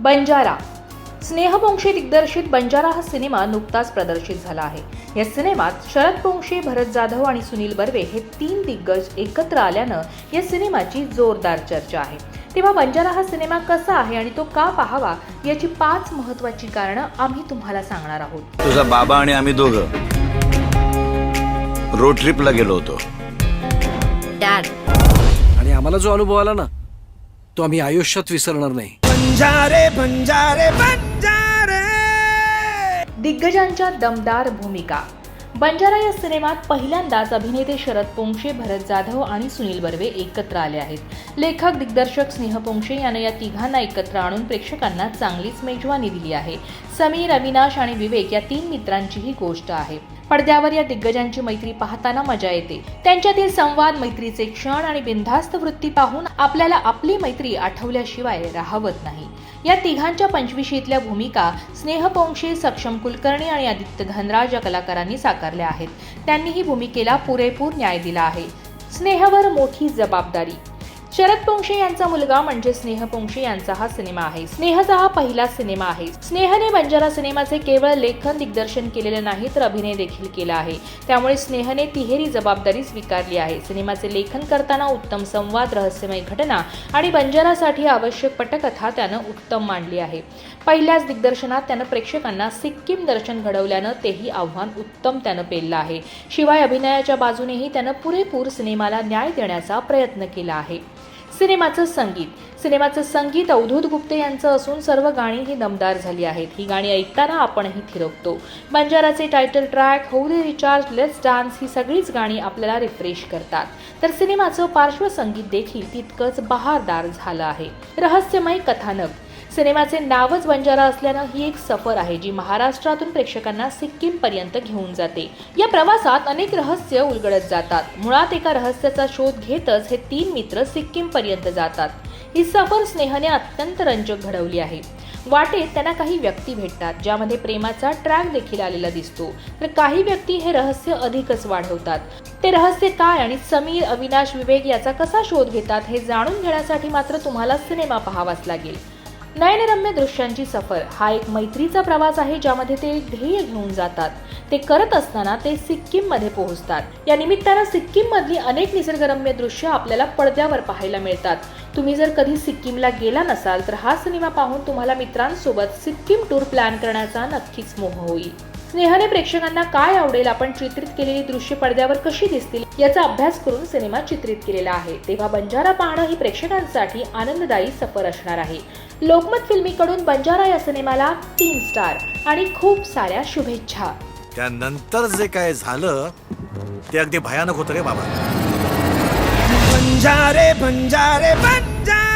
बंजारा. स्नेह पोंक्षे दिग्दर्शित बंजारा हा सिनेमा नुकताच प्रदर्शित झाला आहे. या सिनेमात शरद पोंक्षे भरत जाधव आणि सुनील बर्वे हे तीन दिग्गज एकत्र आल्यानं या सिनेमाची जोरदार चर्चा आहे. तेव्हा बंजारा हा सिनेमा कसा आहे आणि तो का पाहावा याची पाच महत्त्वाची कारणं आम्ही तुम्हाला सांगणार आहोत. तुझा बाबा आणि आम्ही दोघं रोड ट्रिपला गेलो होतो. डॅड आणि आम्हाला जो अनुभव आला ना तो आम्ही आयुष्यात विसरणार नाही. बंजारे बंजारे बंजारे! दिग्गजांच्या दमदार भूमिका. बंजारा या सिनेमात पहिल्यांदाच अभिनेते शरद पोंक्षे भरत जाधव आणि सुनील बर्वे एकत्र आले आहेत. लेखक दिग्दर्शक स्नेह पोंक्षे यानं या तिघांना एकत्र आणून प्रेक्षकांना चांगलीच मेजवानी दिली आहे. समीर अविनाश आणि विवेक या तीन मित्रांची ही गोष्ट आहे. पडद्यावर या दिग्गजांची मैत्री पाहताना मजा येते. त्यांच्यातील संवाद मैत्रीचे क्षण आणि बिनधास्त वृत्ती पाहून आपल्याला आपली मैत्री आठवल्याशिवाय राहवत नाही. या तिघांच्या पंचवीशीतल्या भूमिका स्नेह सक्षम कुलकर्णी आणि आदित्य धनराज या कलाकारांनी साकारल्या आहेत. त्यांनी ही भूमिकेला पुरेपूर न्याय दिला आहे. स्नेहवर मोठी जबाबदारी. शरद पोंक्षे यांचा मुलगा म्हणजे स्नेह पोंक्षे यांचा हा सिनेमा आहे. स्नेहचा हा पहिला सिनेमा आहे. स्नेहने बंजारा सिनेमाचे केवळ लेखन दिग्दर्शन केलेले नाही तर अभिनय देखील केला आहे. त्यामुळे स्नेहने तिहेरी जबाबदारी स्वीकारली आहे. सिनेमाचे लेखन करताना उत्तम संवाद रहस्यमय घटना आणि बंजारासाठी आवश्यक पटकथा त्यानं उत्तम मांडली आहे. पहिल्याच दिग्दर्शनात त्यानं प्रेक्षकांना सिक्कीम दर्शन घडवल्यानं तेही आव्हान उत्तम त्यानं पेललं आहे. शिवाय अभिनयाच्या बाजूनेही त्यानं पुरेपूर सिनेमाला न्याय देण्याचा प्रयत्न केला आहे. सिनेमाचं संगीत. सिनेमाचं संगीत अवधूत गुप्ते यांचं असून सर्व गाणी ही दमदार झाली आहेत. ही गाणी ऐकताना आपणही थिरकतो. बंजाराचे title track Holi recharge let's dance ही सगळीच गाणी आपल्याला रिफ्रेश करतात. तर सिनेमाचं पार्श्वसंगीत देखील तितकंच बहारदार झालं आहे. रहस्यमय कथानक. सिनेमाचे नावच बंजारा असल्यानं ही एक सफर आहे जी महाराष्ट्रातून प्रेक्षकांना सिक्कीम पर्यंत घेऊन जाते. या प्रवासात अनेक रहस्य उलगडत जातात. मुळात एका रहस्याचा शोध घेतच हे तीन मित्र सिक्कीम पर्यंत जातात. ही सफर स्नेहने अत्यंत रंजक घडवली आहे. वाटेत त्यांना काही व्यक्ती भेटतात ज्यामध्ये प्रेमाचा ट्रॅक देखील आलेला दिसतो. तर काही व्यक्ती हे रहस्य अधिकच वाढवतात. ते रहस्य काय आणि समीर अविनाश विवेक याचा कसा शोध घेतात हे जाणून घेण्यासाठी मात्र तुम्हाला सिनेमा पाहावाच लागेल. नयनरम्य दृश्यांची सफर. हा एक मैत्रीचा प्रवास आहे ज्यामध्ये ते एक ध्येय घेऊन जातात. ते करत असताना ते सिक्कीममध्ये पोहोचतात. या निमित्तानं सिक्कीम मधली अनेक निसर्गरम्य दृश्य आपल्याला पडद्यावर पाहायला मिळतात. तुम्ही जर कधी सिक्कीमला गेला नसाल तर हा सिनेमा पाहून तुम्हाला मित्रांसोबत सिक्कीम टूर प्लॅन करण्याचा नक्कीच मोह होईल. स्नेहाने प्रेक्षकांना काय आवडेल आपण चित्रित केलेली दृश्य पडद्यावर कशी दिसतील याचा अभ्यास करून सिनेमा चित्रित केलेला आहे. तेव्हा बंजारा पाहणं ही प्रेक्षकांसाठी आनंददायी सफर असणार आहे. लोकमत फिल्मीकडून बंजारा या सिनेमाला तीन स्टार आणि खूप साऱ्या शुभेच्छा. त्यानंतर जे काय झालं ते अगदी भयानक होतं रे बाबा. बंजारे बंजारे बंजारे.